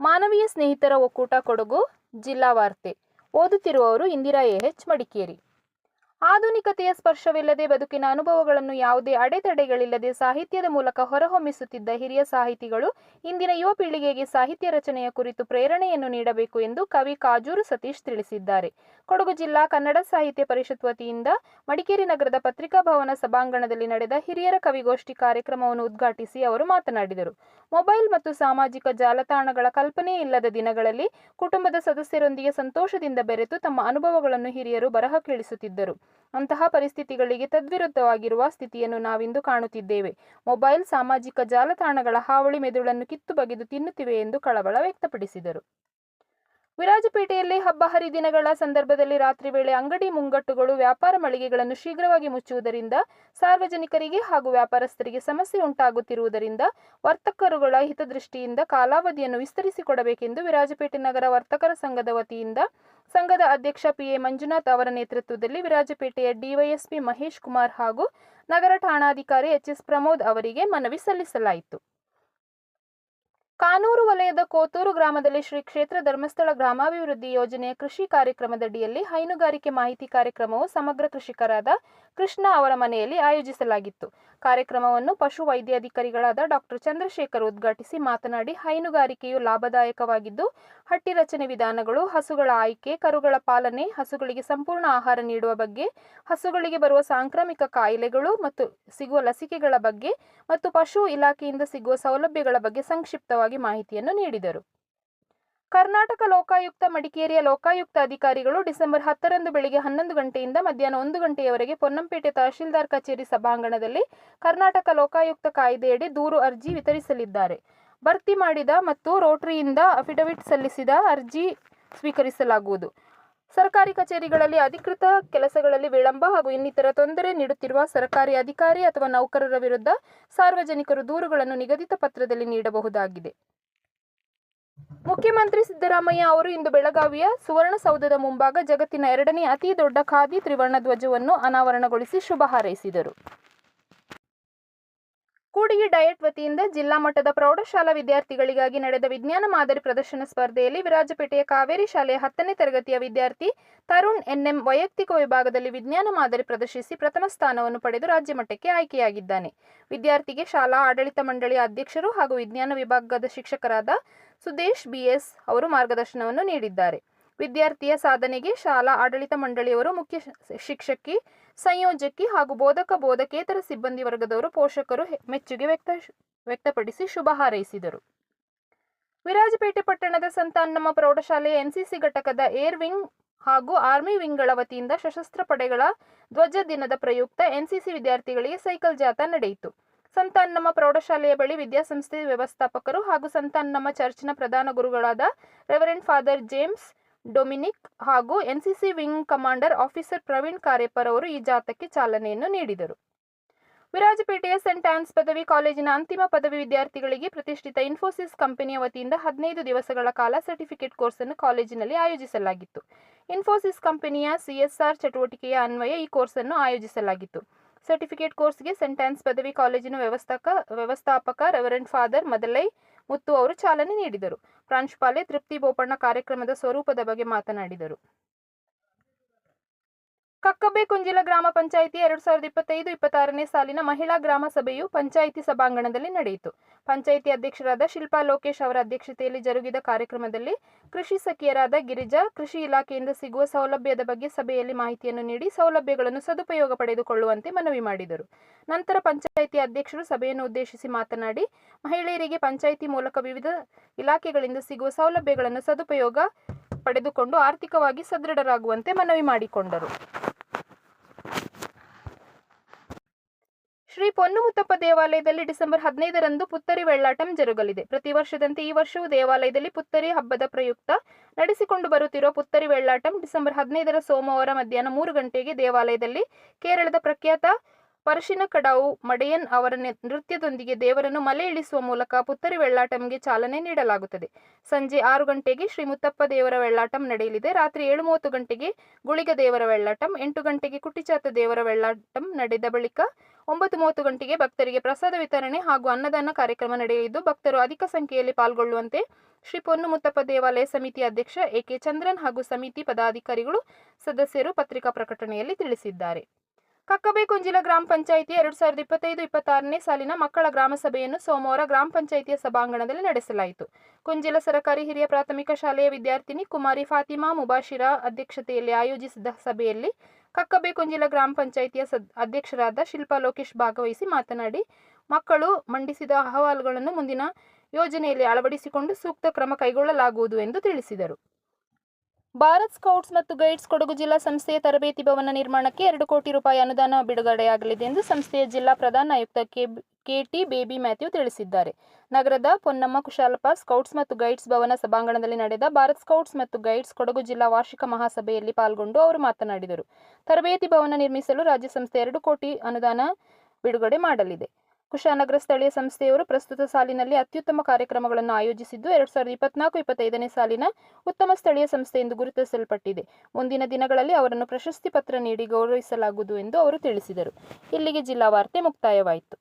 ಮಾನವೀಯ ಸ್ನೇಹಿತರ ಒಕ್ಕೂಟ ಕೊಡಗು ಜಿಲ್ಲಾ ವಾರ್ತೆ. ಓದುತ್ತಿರುವವರು ಇಂದಿರಾ ಎಚ್. ಮಡಿಕೇರಿ. ಆಧುನಿಕತೆಯ ಸ್ಪರ್ಶವಿಲ್ಲದೆ ಬದುಕಿನ ಅನುಭವಗಳನ್ನು ಯಾವುದೇ ಅಡೆತಡೆಗಳಿಲ್ಲದೆ ಸಾಹಿತ್ಯದ ಮೂಲಕ ಹೊರಹೊಮ್ಮಿಸುತ್ತಿದ್ದ ಹಿರಿಯ ಸಾಹಿತಿಗಳು ಇಂದಿನ ಯುವ ಪೀಳಿಗೆಗೆ ಸಾಹಿತ್ಯ ರಚನೆಯ ಕುರಿತು ಪ್ರೇರಣೆಯನ್ನು ನೀಡಬೇಕು ಎಂದು ಕವಿ ಕಾಜೂರು ಸತೀಶ್ ತಿಳಿಸಿದ್ದಾರೆ. ಕೊಡಗು ಜಿಲ್ಲಾ ಕನ್ನಡ ಸಾಹಿತ್ಯ ಪರಿಷತ್ ವತಿಯಿಂದ ಮಡಿಕೇರಿ ನಗರದ ಪತ್ರಿಕಾ ಭವನ ಸಭಾಂಗಣದಲ್ಲಿ ನಡೆದ ಹಿರಿಯರ ಕವಿಗೋಷ್ಠಿ ಕಾರ್ಯಕ್ರಮವನ್ನು ಉದ್ಘಾಟಿಸಿ ಅವರು ಮಾತನಾಡಿದರು. ಮೊಬೈಲ್ ಮತ್ತು ಸಾಮಾಜಿಕ ಜಾಲತಾಣಗಳ ಕಲ್ಪನೆ ಇಲ್ಲದ ದಿನಗಳಲ್ಲಿ ಕುಟುಂಬದ ಸದಸ್ಯರೊಂದಿಗೆ ಸಂತೋಷದಿಂದ ಬೆರೆತು ತಮ್ಮ ಅನುಭವಗಳನ್ನು ಹಿರಿಯರು ಬರಹ ಕೇಳಿಸುತ್ತಿದ್ದರು. ಅಂತಹ ಪರಿಸ್ಥಿತಿಗಳಿಗೆ ತದ್ವಿರುದ್ಧವಾಗಿರುವ ಸ್ಥಿತಿಯನ್ನು ನಾವಿಂದು ಕಾಣುತ್ತಿದ್ದೇವೆ. ಮೊಬೈಲ್ ಸಾಮಾಜಿಕ ಜಾಲತಾಣಗಳ ಹಾವಳಿ ಮೆದುಳನ್ನು ಕಿತ್ತು ಬಗೆದು ತಿನ್ನುತ್ತಿವೆ ಎಂದು ಕಳವಳ ವ್ಯಕ್ತಪಡಿಸಿದರು. ವಿರಾಜಪೇಟೆಯಲ್ಲಿ ಹಬ್ಬ ಹರಿದಿನಗಳ ಸಂದರ್ಭದಲ್ಲಿ ರಾತ್ರಿ ವೇಳೆ ಅಂಗಡಿ ಮುಂಗಟ್ಟುಗಳು, ವ್ಯಾಪಾರ ಮಳಿಗೆಗಳನ್ನು ಶೀಘ್ರವಾಗಿ ಮುಚ್ಚುವುದರಿಂದ ಸಾರ್ವಜನಿಕರಿಗೆ ಹಾಗೂ ವ್ಯಾಪಾರಸ್ಥರಿಗೆ ಸಮಸ್ಯೆ ಉಂಟಾಗುತ್ತಿರುವುದರಿಂದ ವರ್ತಕರುಗಳ ಹಿತದೃಷ್ಟಿಯಿಂದ ಕಾಲಾವಧಿಯನ್ನು ವಿಸ್ತರಿಸಿಕೊಡಬೇಕೆಂದು ವಿರಾಜಪೇಟೆ ನಗರ ವರ್ತಕರ ಸಂಘದ ವತಿಯಿಂದ ಸಂಘದ ಅಧ್ಯಕ್ಷ ಪಿಎ ಮಂಜುನಾಥ್ ಅವರ ನೇತೃತ್ವದಲ್ಲಿ ವಿರಾಜಪೇಟೆಯ ಡಿವೈಎಸ್ಪಿ ಮಹೇಶ್ ಕುಮಾರ್ ಹಾಗೂ ನಗರ ಠಾಣಾಧಿಕಾರಿ ಎಚ್ಎಸ್ ಪ್ರಮೋದ್ ಅವರಿಗೆ ಮನವಿ ಸಲ್ಲಿಸಲಾಯಿತು. ಕಾನೂರು ವಲಯದ ಕೋತೂರು ಗ್ರಾಮದಲ್ಲಿ ಶ್ರೀ ಕ್ಷೇತ್ರ ಧರ್ಮಸ್ಥಳ ಗ್ರಾಮಾಭಿವೃದ್ಧಿ ಯೋಜನೆಯ ಕೃಷಿ ಕಾರ್ಯಕ್ರಮದಡಿಯಲ್ಲಿ ಹೈನುಗಾರಿಕೆ ಮಾಹಿತಿ ಕಾರ್ಯಕ್ರಮವು ಸಮಗ್ರ ಕೃಷಿಕರಾದ ಕೃಷ್ಣ ಅವರ ಮನೆಯಲ್ಲಿ ಆಯೋಜಿಸಲಾಗಿತ್ತು. ಕಾರ್ಯಕ್ರಮವನ್ನು ಪಶು ವೈದ್ಯಾಧಿಕಾರಿಗಳಾದ ಡಾಕ್ಟರ್ ಚಂದ್ರಶೇಖರ್ ಉದ್ಘಾಟಿಸಿ ಮಾತನಾಡಿ, ಹೈನುಗಾರಿಕೆಯು ಲಾಭದಾಯಕವಾಗಿದ್ದು, ಹಟ್ಟಿ ರಚನೆ ವಿಧಾನಗಳು, ಹಸುಗಳ ಆಯ್ಕೆ, ಕರುಗಳ ಪಾಲನೆ, ಹಸುಗಳಿಗೆ ಸಂಪೂರ್ಣ ಆಹಾರ ನೀಡುವ ಬಗ್ಗೆ, ಹಸುಗಳಿಗೆ ಬರುವ ಸಾಂಕ್ರಾಮಿಕ ಕಾಯಿಲೆಗಳು ಮತ್ತು ಸಿಗುವ ಲಸಿಕೆಗಳ ಬಗ್ಗೆ ಮತ್ತು ಪಶು ಇಲಾಖೆಯಿಂದ ಸಿಗುವ ಸೌಲಭ್ಯಗಳ ಬಗ್ಗೆ ಸಂಕ್ಷಿಪ್ತವಾಗಿ ಮಾಹಿತಿಯನ್ನು ನೀಡಿದರು. ಕರ್ನಾಟಕ ಲೋಕಾಯುಕ್ತ ಮಡಿಕೇರಿಯ ಲೋಕಾಯುಕ್ತ ಅಧಿಕಾರಿಗಳು ಡಿಸೆಂಬರ್ ಹತ್ತರಂದು ಬೆಳಿಗ್ಗೆ ಹನ್ನೊಂದು ಗಂಟೆಯಿಂದ ಮಧ್ಯಾಹ್ನ ಒಂದು ಗಂಟೆಯವರೆಗೆ ಪೊನ್ನಂಪೇಟೆ ತಹಶೀಲ್ದಾರ್ ಕಚೇರಿ ಸಭಾಂಗಣದಲ್ಲಿ ಕರ್ನಾಟಕ ಲೋಕಾಯುಕ್ತ ಕಾಯ್ದೆಯಡಿ ದೂರು ಅರ್ಜಿ ವಿತರಿಸಲಿದ್ದಾರೆ. ಭರ್ತಿ ಮಾಡಿದ ಮತ್ತು ರೋಟರಿಯಿಂದ ಅಫಿಡವಿಟ್ ಸಲ್ಲಿಸಿದ ಅರ್ಜಿ ಸ್ವೀಕರಿಸಲಾಗುವುದು. ಸರ್ಕಾರಿ ಕಚೇರಿಗಳಲ್ಲಿ ಅಧಿಕೃತ ಕೆಲಸಗಳಲ್ಲಿ ವಿಳಂಬ ಹಾಗೂ ಇನ್ನಿತರ ತೊಂದರೆ ನೀಡುತ್ತಿರುವ ಸರ್ಕಾರಿ ಅಧಿಕಾರಿ ಅಥವಾ ನೌಕರರ ವಿರುದ್ಧ ಸಾರ್ವಜನಿಕರು ದೂರುಗಳನ್ನು ನಿಗದಿತ ಪತ್ರದಲ್ಲಿ ನೀಡಬಹುದಾಗಿದೆ. ಮುಖ್ಯಮಂತ್ರಿ ಸಿದ್ದರಾಮಯ್ಯ ಅವರು ಇಂದು ಬೆಳಗಾವಿಯ ಸುವರ್ಣಸೌಧದ ಮುಂಭಾಗ ಜಗತ್ತಿನ ಎರಡನೇ ಅತಿ ದೊಡ್ಡ ಖಾದಿ ತ್ರಿವರ್ಣ ಧ್ವಜವನ್ನು ಅನಾವರಣಗೊಳಿಸಿ ಶುಭ ಹಾರೈಸಿದರು. ಕೂಡಿಗೆ ಡಯಟ್ ವತಿಯಿಂದ ಜಿಲ್ಲಾ ಮಟ್ಟದ ಪ್ರೌಢಶಾಲಾ ವಿದ್ಯಾರ್ಥಿಗಳಿಗಾಗಿ ನಡೆದ ವಿಜ್ಞಾನ ಮಾದರಿ ಪ್ರದರ್ಶನ ಸ್ಪರ್ಧೆಯಲ್ಲಿ ವಿರಾಜಪೇಟೆಯ ಕಾವೇರಿ ಶಾಲೆಯ ಹತ್ತನೇ ತರಗತಿಯ ವಿದ್ಯಾರ್ಥಿ ತರುಣ್ ಎನ್ಎಂ ವೈಯಕ್ತಿಕ ವಿಭಾಗದಲ್ಲಿ ವಿಜ್ಞಾನ ಮಾದರಿ ಪ್ರದರ್ಶಿಸಿ ಪ್ರಥಮ ಸ್ಥಾನವನ್ನು ಪಡೆದು ರಾಜ್ಯ ಮಟ್ಟಕ್ಕೆ ಆಯ್ಕೆಯಾಗಿದ್ದಾನೆ. ವಿದ್ಯಾರ್ಥಿಗೆ ಶಾಲಾ ಆಡಳಿತ ಮಂಡಳಿಯ ಅಧ್ಯಕ್ಷರು ಹಾಗೂ ವಿಜ್ಞಾನ ವಿಭಾಗದ ಶಿಕ್ಷಕರಾದ ಸುದೇಶ್ ಬಿಎಸ್ ಅವರು ಮಾರ್ಗದರ್ಶನವನ್ನು ನೀಡಿದ್ದಾರೆ. ವಿದ್ಯಾರ್ಥಿಯ ಸಾಧನೆಗೆ ಶಾಲಾ ಆಡಳಿತ ಮಂಡಳಿಯವರು ಮುಖ್ಯ ಶಿಕ್ಷಕಿ, ಸಂಯೋಜಕಿ ಹಾಗೂ ಬೋಧಕ ಬೋಧಕೇತರ ಸಿಬ್ಬಂದಿ ವರ್ಗದವರು ಪೋಷಕರು ಮೆಚ್ಚುಗೆ ವ್ಯಕ್ತ ವ್ಯಕ್ತಪಡಿಸಿ ಶುಭ ಹಾರೈಸಿದರು. ವಿರಾಜಪೇಟೆ ಪಟ್ಟಣದ ಸಂತ ಅನ್ನಮ್ಮ ಪ್ರೌಢಶಾಲೆಯ ಎನ್ಸಿಸಿ ಘಟಕದ ಏರ್ ವಿಂಗ್ ಹಾಗೂ ಆರ್ಮಿ ವಿಂಗ್ಗಳ ವತಿಯಿಂದ ಸಶಸ್ತ್ರ ಪಡೆಗಳ ಧ್ವಜ ದಿನದ ಪ್ರಯುಕ್ತ ಎನ್ಸಿಸಿ ವಿದ್ಯಾರ್ಥಿಗಳಿಗೆ ಸೈಕಲ್ ಜಾಥಾ ನಡೆಯಿತು. ಸಂತ ಅನ್ನಮ್ಮ ಪ್ರೌಢಶಾಲೆಯ ಬಳಿ ವಿದ್ಯಾಸಂಸ್ಥೆ ವ್ಯವಸ್ಥಾಪಕರು ಹಾಗೂ ಸಂತ ಅನ್ನಮ್ಮ ಚರ್ಚ್ನ ಪ್ರಧಾನ ಗುರುಗಳಾದ ರೆವರೆಂಡ್ ಫಾದರ್ ಜೇಮ್ಸ್ ಡೊಮಿನಿಕ್ ಹಾಗೂ NCC wing commander officer Praveen Karepar ಅವರು ಈ ಜಾಥಾಕ್ಕೆ ಚಾಲನೆಯನ್ನು ನೀಡಿದರು. ವಿರಾಜಪೇಟೆಯ ಸೆಂಟ್ ಆನ್ಸ್ ಪದವಿ ಕಾಲೇಜಿನ ಅಂತಿಮ ಪದವಿ ವಿದ್ಯಾರ್ಥಿಗಳಿಗೆ ಪ್ರತಿಷ್ಠಿತ ಇನ್ಫೋಸಿಸ್ ಕಂಪನಿಯ ವತಿಯಿಂದ ಹದಿನೈದು ದಿವಸಗಳ ಕಾಲ ಸರ್ಟಿಫಿಕೇಟ್ ಕೋರ್ಸ್ ಅನ್ನು ಕಾಲೇಜಿನಲ್ಲಿ ಆಯೋಜಿಸಲಾಗಿತ್ತು. ಇನ್ಫೋಸಿಸ್ ಕಂಪನಿಯ ಸಿಎಸ್ಆರ್ ಚಟುವಟಿಕೆಯ ಅನ್ವಯ ಈ ಕೋರ್ಸ್ ಅನ್ನು ಆಯೋಜಿಸಲಾಗಿತ್ತು. ಸರ್ಟಿಫಿಕೇಟ್ ಕೋರ್ಸ್ಗೆ ಸೆಂಟ್ ಆನ್ಸ್ ಪದವಿ ಕಾಲೇಜಿನ ವ್ಯವಸ್ಥಾಕ ವ್ಯವಸ್ಥಾಪಕ ರೆವರೆಂಡ್ ಫಾದರ್ ಮದಲೈ ಮುತ್ತು ಅವರು ಚಾಲನೆ ನೀಡಿದರು. ಪ್ರಾಂಶುಪಾಲೆ ತೃಪ್ತಿ ಬೋಪಣ್ಣ ಕಾರ್ಯಕ್ರಮದ ಸ್ವರೂಪದ ಬಗ್ಗೆ ಮಾತನಾಡಿದರು. ಕಕ್ಕಬ್ಬೆ ಕುಂಜಿಲ ಗ್ರಾಮ ಪಂಚಾಯಿತಿ ಎರಡ್ ಸಾವಿರದ ಇಪ್ಪತ್ತೈದು ಇಪ್ಪತ್ತಾರನೇ ಸಾಲಿನ ಮಹಿಳಾ ಗ್ರಾಮ ಸಭೆಯು ಪಂಚಾಯಿತಿ ಸಭಾಂಗಣದಲ್ಲಿ ನಡೆಯಿತು. ಪಂಚಾಯಿತಿ ಅಧ್ಯಕ್ಷರಾದ ಶಿಲ್ಪಾ ಲೋಕೇಶ್ ಅವರ ಅಧ್ಯಕ್ಷತೆಯಲ್ಲಿ ಜರುಗಿದ ಕಾರ್ಯಕ್ರಮದಲ್ಲಿ ಕೃಷಿ ಸಖಿಯರಾದ ಗಿರಿಜಾ, ಕೃಷಿ ಇಲಾಖೆಯಿಂದ ಸಿಗುವ ಸೌಲಭ್ಯದ ಬಗ್ಗೆ ಸಭೆಯಲ್ಲಿ ಮಾಹಿತಿಯನ್ನು ನೀಡಿ ಸೌಲಭ್ಯಗಳನ್ನು ಸದುಪಯೋಗ ಪಡೆದುಕೊಳ್ಳುವಂತೆ ಮನವಿ ಮಾಡಿದರು. ನಂತರ ಪಂಚಾಯಿತಿ ಅಧ್ಯಕ್ಷರು ಸಭೆಯನ್ನು ಉದ್ದೇಶಿಸಿ ಮಾತನಾಡಿ, ಮಹಿಳೆಯರಿಗೆ ಪಂಚಾಯಿತಿ ಮೂಲಕ ವಿವಿಧ ಇಲಾಖೆಗಳಿಂದ ಸಿಗುವ ಸೌಲಭ್ಯಗಳನ್ನು ಸದುಪಯೋಗ ಪಡೆದುಕೊಂಡು ಆರ್ಥಿಕವಾಗಿ ಸದೃಢರಾಗುವಂತೆ ಮನವಿ ಮಾಡಿಕೊಂಡರು. ಪೊನ್ನುಮುತ್ತಪ್ಪ ದೇವಾಲಯದಲ್ಲಿ ಡಿಸೆಂಬರ್ ಹದಿನೈದರಂದು ಪುತ್ತರಿ ವೆಳ್ಳಾಟಂ ಜರುಗಲಿದೆ. ಪ್ರತಿ ವರ್ಷದಂತೆ ಈ ವರ್ಷವೂ ದೇವಾಲಯದಲ್ಲಿ ಪುತ್ತರಿ ಹಬ್ಬದ ಪ್ರಯುಕ್ತ ನಡೆಸಿಕೊಂಡು ಬರುತ್ತಿರುವ ಪುತ್ತರಿ ವೆಳ್ಳಾಟಂ ಡಿಸೆಂಬರ್ ಹದಿನೈದರ ಸೋಮವಾರ ಮಧ್ಯಾಹ್ನ ಮೂರು ಗಂಟೆಗೆ ದೇವಾಲಯದಲ್ಲಿ ಕೇರಳದ ಪ್ರಖ್ಯಾತ ಪರಶಿನ ಕಡಾವು ಮಡೆಯನ್ ಅವರ ನೃತ್ಯದೊಂದಿಗೆ ದೇವರನ್ನು ಮಲೆ ಇಳಿಸುವ ಮೂಲಕ ಪುತ್ತರಿ ವೆಳ್ಳಾಟಂಗೆ ಚಾಲನೆ ನೀಡಲಾಗುತ್ತದೆ. ಸಂಜೆ ಆರು ಗಂಟೆಗೆ ಶ್ರೀ ಮುತ್ತಪ್ಪ ದೇವರ ವೆಳ್ಳಾಟಂ ನಡೆಯಲಿದೆ. ರಾತ್ರಿ ಏಳು ಮೂವತ್ತು ಗಂಟೆಗೆ ಗುಳಿಗ ದೇವರ ವೆಳ್ಳಾಟಂ ಎಂಟು ಗಂಟೆಗೆ ಕುಟ್ಟಿಚಾತ ದೇವರ ವೆಳ್ಳಾಟಂ ನಡೆದ ಬಳಿಕ ಒಂಬತ್ತು ಮೂವತ್ತು ಗಂಟೆಗೆ ಭಕ್ತರಿಗೆ ಪ್ರಸಾದ ವಿತರಣೆ ಹಾಗೂ ಅನ್ನದಾನ ಕಾರ್ಯಕ್ರಮ ನಡೆಯಲಿದ್ದು, ಭಕ್ತರು ಅಧಿಕ ಸಂಖ್ಯೆಯಲ್ಲಿ ಪಾಲ್ಗೊಳ್ಳುವಂತೆ ಶ್ರೀ ಪೊನ್ನುಮುತ್ತಪ್ಪ ದೇವಾಲಯ ಸಮಿತಿ ಅಧ್ಯಕ್ಷ ಎಕೆ ಚಂದ್ರನ್ ಹಾಗೂ ಸಮಿತಿ ಪದಾಧಿಕಾರಿಗಳು, ಸದಸ್ಯರು ಪತ್ರಿಕಾ ಪ್ರಕಟಣೆಯಲ್ಲಿ ತಿಳಿಸಿದ್ದಾರೆ. ಕಕ್ಕಬೆ ಕುಂಜಿಲ ಗ್ರಾಮ ಪಂಚಾಯಿತಿ ಎರಡು ಸಾವಿರದ ಇಪ್ಪತ್ತೈದು ಇಪ್ಪತ್ತಾರನೇ ಸಾಲಿನ ಮಕ್ಕಳ ಗ್ರಾಮ ಸಭೆಯನ್ನು ಸೋಮವಾರ ಗ್ರಾಮ ಪಂಚಾಯಿತಿಯ ಸಭಾಂಗಣದಲ್ಲಿ ನಡೆಸಲಾಯಿತು. ಕುಂಜಿಲ ಸರಕಾರಿ ಹಿರಿಯ ಪ್ರಾಥಮಿಕ ಶಾಲೆಯ ವಿದ್ಯಾರ್ಥಿನಿ ಕುಮಾರಿ ಫಾತಿಮಾ ಮುಬಾಶಿರಾ ಅಧ್ಯಕ್ಷತೆಯಲ್ಲಿ ಆಯೋಜಿಸಿದ ಸಭೆಯಲ್ಲಿ ಕಕ್ಕಬೆ ಕುಂಜಿಲ ಗ್ರಾಮ ಪಂಚಾಯಿತಿಯ ಸದ್, ಅಧ್ಯಕ್ಷರಾದ ಶಿಲ್ಪಾ ಲೋಕೇಶ್ ಭಾಗವಹಿಸಿ ಮಾತನಾಡಿ, ಮಕ್ಕಳು ಮಂಡಿಸಿದ ಅಹವಾಲುಗಳನ್ನು ಮುಂದಿನ ಯೋಜನೆಯಲ್ಲಿ ಅಳವಡಿಸಿಕೊಂಡು ಸೂಕ್ತ ಕ್ರಮ ಕೈಗೊಳ್ಳಲಾಗುವುದು ಎಂದು ತಿಳಿಸಿದರು. ಭಾರತ್ ಸ್ಕೌಟ್ಸ್ ಮತ್ತು ಗೈಡ್ಸ್ ಕೊಡಗು ಜಿಲ್ಲಾ ಸಂಸ್ಥೆಯ ತರಬೇತಿ ಭವನ ನಿರ್ಮಾಣಕ್ಕೆ ಎರಡು ಕೋಟಿ ರೂಪಾಯಿ ಅನುದಾನ ಬಿಡುಗಡೆಯಾಗಲಿದೆ ಎಂದು ಸಂಸ್ಥೆಯ ಜಿಲ್ಲಾ ಪ್ರಧಾನ ಆಯುಕ್ತ ಕೆ ಕೆಟಿ ಬೇಬಿ ಮ್ಯಾಥ್ಯೂ ತಿಳಿಸಿದ್ದಾರೆ. ನಗರದ ಪೊನ್ನಮ್ಮ ಕುಶಾಲಪ್ಪ ಸ್ಕೌಟ್ಸ್ ಮತ್ತು ಗೈಡ್ಸ್ ಭವನ ಸಭಾಂಗಣದಲ್ಲಿ ನಡೆದ ಭಾರತ್ ಸ್ಕೌಟ್ಸ್ ಮತ್ತು ಗೈಡ್ಸ್ ಕೊಡಗು ಜಿಲ್ಲಾ ವಾರ್ಷಿಕ ಮಹಾಸಭೆಯಲ್ಲಿ ಪಾಲ್ಗೊಂಡು ಅವರು ಮಾತನಾಡಿದರು. ತರಬೇತಿ ಭವನ ನಿರ್ಮಿಸಲು ರಾಜ್ಯ ಸಂಸ್ಥೆ ಎರಡು ಕೋಟಿ ಅನುದಾನ ಬಿಡುಗಡೆ ಮಾಡಲಿದೆ. ಕುಶಾನಗರ ಸ್ಥಳೀಯ ಸಂಸ್ಥೆಯವರು ಪ್ರಸ್ತುತ ಸಾಲಿನಲ್ಲಿ ಅತ್ಯುತ್ತಮ ಕಾರ್ಯಕ್ರಮಗಳನ್ನು ಆಯೋಜಿಸಿದ್ದು, ಎರಡು ಸಾವಿರದ ಇಪ್ಪತ್ನಾಲ್ಕು ಇಪ್ಪತ್ತೈದನೇ ಸಾಲಿನ ಉತ್ತಮ ಸ್ಥಳೀಯ ಸಂಸ್ಥೆ ಎಂದು ಗುರುತಿಸಲ್ಪಟ್ಟಿದೆ. ಮುಂದಿನ ದಿನಗಳಲ್ಲಿ ಅವರನ್ನು ಪ್ರಶಸ್ತಿ ಪತ್ರ ನೀಡಿ ಗೌರವಿಸಲಾಗುವುದು ಎಂದು ಅವರು ತಿಳಿಸಿದರು. ಇಲ್ಲಿಗೆ ಜಿಲ್ಲಾ ವಾರ್ತೆ ಮುಕ್ತಾಯವಾಯಿತು.